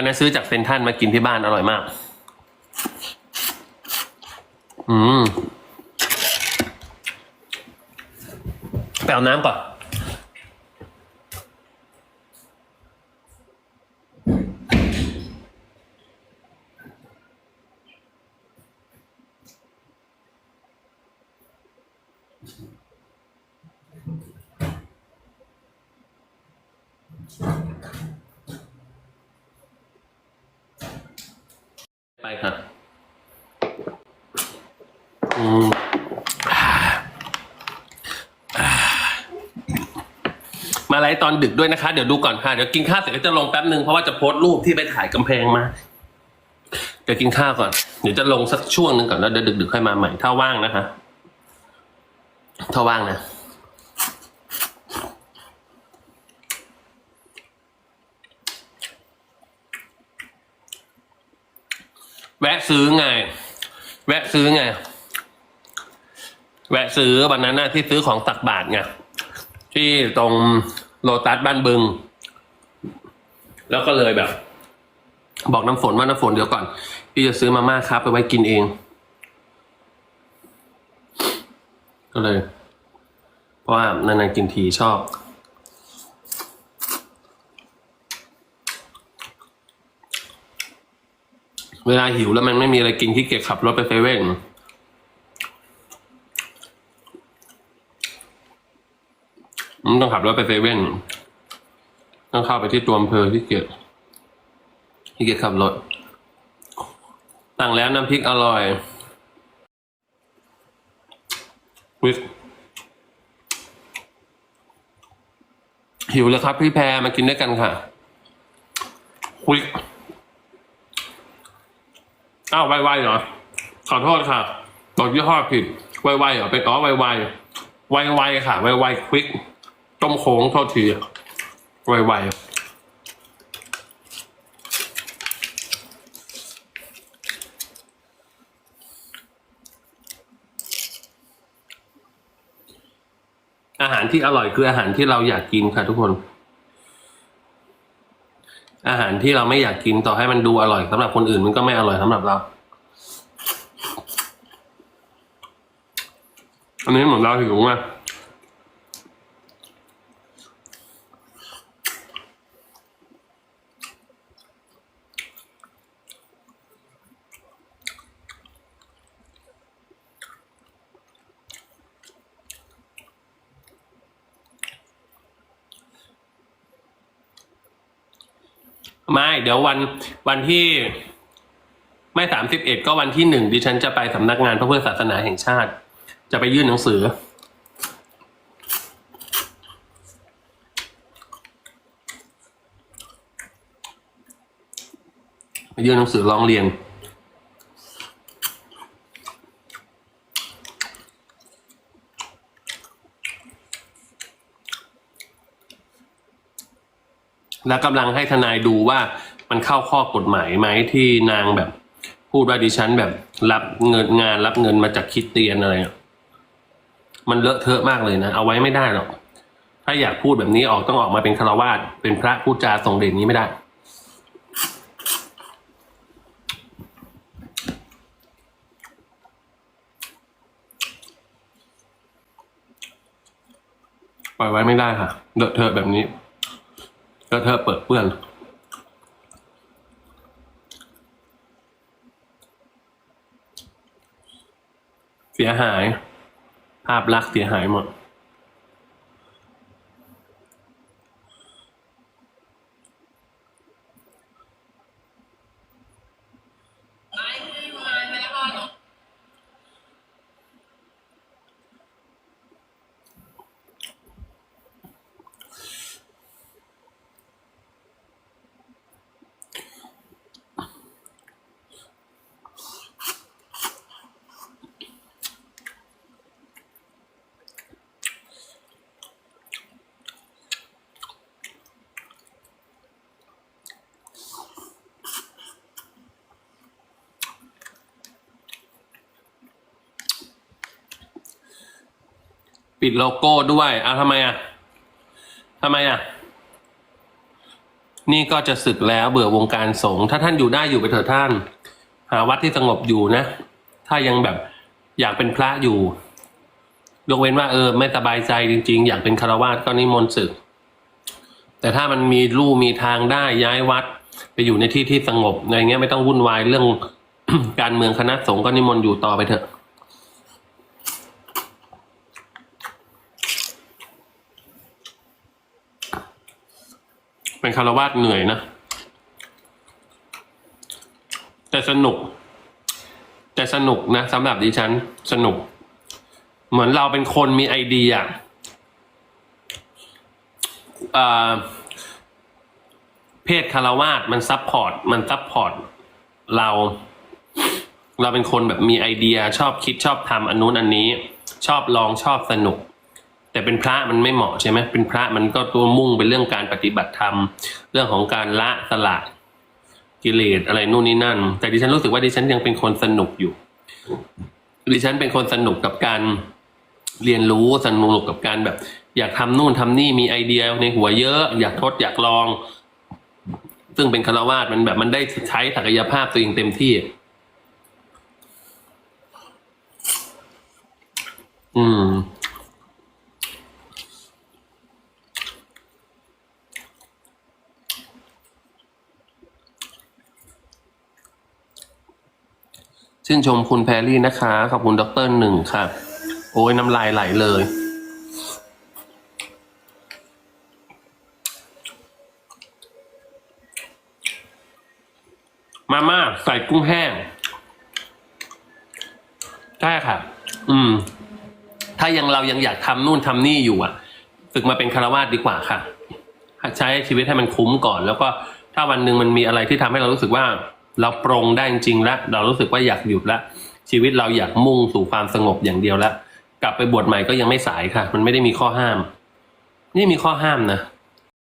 วันนั้นซื้อจากเซนทันมากินที่บ้านอร่อยมาก อืมไปเอาน้ำก่อน ไป ค่ะอืมอ่าอ่ามาไลฟ์ตอนดึกด้วยนะคะ เดี๋ยวดูก่อนค่ะ เดี๋ยวกินข้าวเสร็จก็จะลงแป๊บนึงเพราะว่าจะโพสต์รูปที่ไปถ่ายกำแพงมา เดี๋ยวกินข้าวก่อน เดี๋ยวจะลงสักช่วงหนึ่งก่อนแล้วเดี๋ยวดึกๆค่อยมาใหม่ ถ้าว่างนะคะ ถ้าว่างนะ วะซื้อไง แวะซื้อไง แวะซื้อวันนั้นน่ะที่ซื้อของตักบาทไงที่ตรงโลตัสบ้านบึง แล้วก็เลยแบบ บอกน้ำฝนว่าน้ำฝนเดี๋ยวก่อน พี่จะซื้อมาม่าครับ ไปไว้กินเอง ก็เลย เพราะว่านานๆกินทีชอบ เวลาหิวแล้วมันไม่มีอะไรกินที่เกียจขับรถไปเซเว่นอืมต้องขับรถไปเซเว่นต้องเข้าไปที่ตัวอำเภอที่เกียจที่เกียจขับรถสั่งแล้วน้ำพริกอร่อยวิหิวแล้วครับพี่แพรมากินด้วยกันค่ะคุย อ้าวไวๆเหรอ ขอโทษค่ะบอกยี่ห้อผิดไวๆเหรอเป็นอ๋อไวๆไวๆค่ะไวๆควิกต้มโค้งโทษทีไวๆอาหารที่อร่อยคืออาหารที่เราอยากกินค่ะทุกคน อาหารที่เราไม่อยากกินต่อให้มันดูอร่อยสำหรับคนอื่นมันก็ไม่อร่อยสำหรับเรา อันนี้เหมือนเราหิวมาก ไม่เดี๋ยววันวันที่ไม่สามสิบเอ็ดก็วันที่หนึ่งดิฉันจะไปสำนักงานพระพุทธศาสนาแห่งชาติ จะไปยื่นหนังสือ ไปยื่นหนังสือร้องเรียน แล้วกำลังให้ทนายดูว่ามันเข้าข้อกฎหมายไหมที่นางแบบ พูดว่าดิฉันแบบรับเงินงานรับเงินมาจากคิดเตียนอะไรมันเลอะเทอะมากเลยนะ เอาไว้ไม่ได้หรอก ถ้าอยากพูดแบบนี้ออกต้องออกมาเป็นคารวาสเป็นพระพูดจาทรงเด่นนี้ไม่ได้ ปล่อยไว้ไม่ได้ค่ะเลอะเทอะแบบนี้ ก็เธอเปิดเปื้อนเสียหาย ภาพลักษณ์เสียหายหมด ปิดโลโก้ด้วยเอาทำไมอะทำไมอะ นี่ก็จะศึกแล้วเบื่อวงการสงฆ์ถ้าท่านอยู่ได้อยู่ไปเถอะท่าน หาวัดที่สงบอยู่นะ ถ้ายังแบบอยากเป็นพระอยู่ ยกเว้นว่าเออ ไม่สบายใจจริง ๆ อยากเป็นคารวาสก็นิมนต์ศึก แต่ถ้ามันมีลู่มีทางได้ย้ายวัด ไปอยู่ในที่ที่สงบอะไรเงี้ยไม่ต้องวุ่นวายเรื่องการเมืองคณะสงฆ์ก็นิมนต์อยู่ต่อไปเถอะ เป็นคารวาสเหนื่อยนะ แต่สนุก แต่สนุกนะสำหรับดิฉันสนุก เหมือนเราเป็นคนมีไอเดียเพศคารวาสมันซับพอร์ตมันซับพอร์ตเรา เราเป็นคนแบบมีไอเดียชอบคิดชอบทำอันนู้นอันนี้ ชอบลองชอบสนุก แต่เป็นพระมันไม่เหมาะใช่ไหมเป็นพระมันก็ตัวมุ่งเป็นเรื่องการปฏิบัติธรรม เรื่องของการละสละกิเลสอะไรนู่นนี่นั่น แต่ดิฉันรู้สึกว่าดิฉันยังเป็นคนสนุกอยู่ ดิฉันเป็นคนสนุกกับการเรียนรู้สนุกกับการแบบ อยากทำนู่นทำนี่มีไอเดียในหัวเยอะ อยากทดอยากลอง ซึ่งเป็นคารวาสมันแบบมันได้ใช้ศักยภาพตัวเองเต็มที่ อืม ชื่นชมคุณแพรรี่นะคะ ขอบคุณดรหนึ่งค่ะ โอ้ยน้ำลายไหลเลย มาม่าใส่กุ้งแห้ง ใช่ค่ะ อืม ถ้ายังเรายังอยากทำนู่นทำนี่อยู่อะ ฝึกมาเป็นคารวาสดีกว่าค่ะ ใช้ชีวิตให้มันคุ้มก่อน แล้วก็ถ้าวันหนึ่งมันมีอะไรที่ทำให้เรารู้สึกว่า เราปรงได้จริงๆแล้วเรารู้สึกว่าอยากหยุดแล้วชีวิตเราอยากมุ่งสู่ความสงบอย่างเดียวแล้ว กลับไปบวชใหม่ก็ยังไม่สายค่ะ มันไม่ได้มีข้อห้าม นี่มีข้อห้ามนะ